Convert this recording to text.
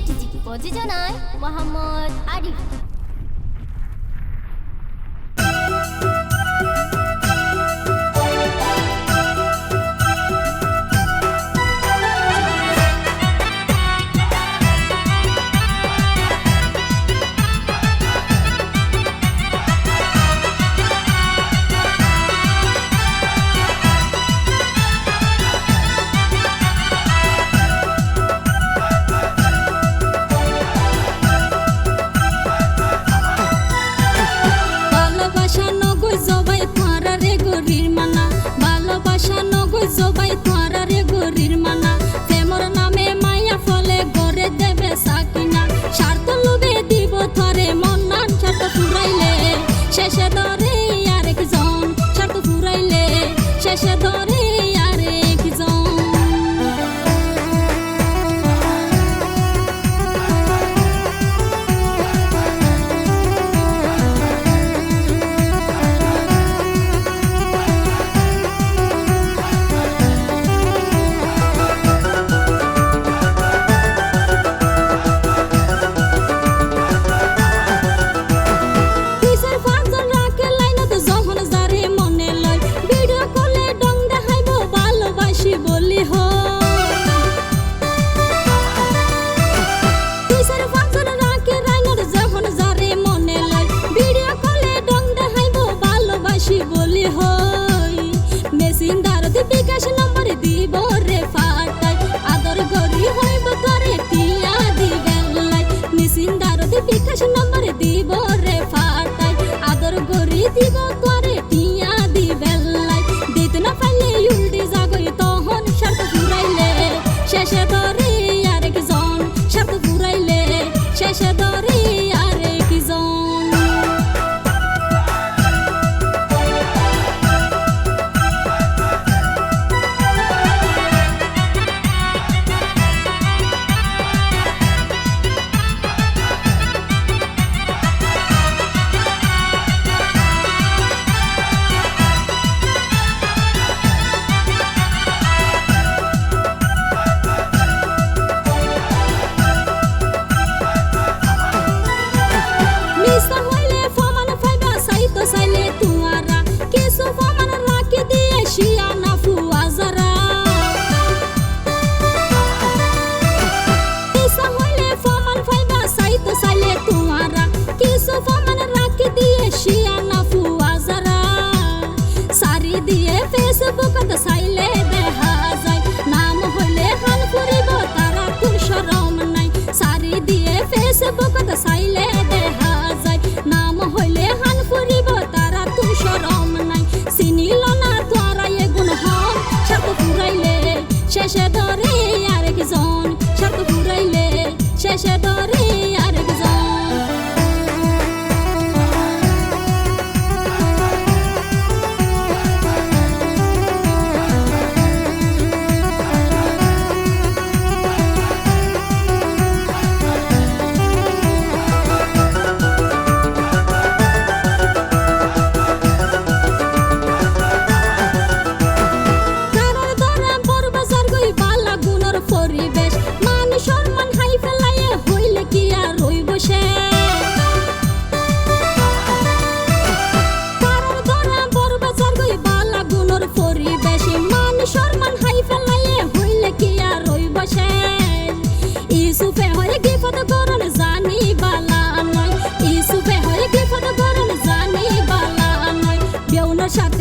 Late জি প্রযোজনায় মোহাম্মদ আরিফ। শেষে ধরে দিব তোরে টিয়া দি বেল্লাই দিতে না পাইলে উল্টি জাগই তখন স্বার্থ ফুরাইলে শেষে দরে আরেকজন, স্বার্থ ফুরাইলে শেষে দরে রে আরেকজন সাত ফুরাইলে শেষে ডরে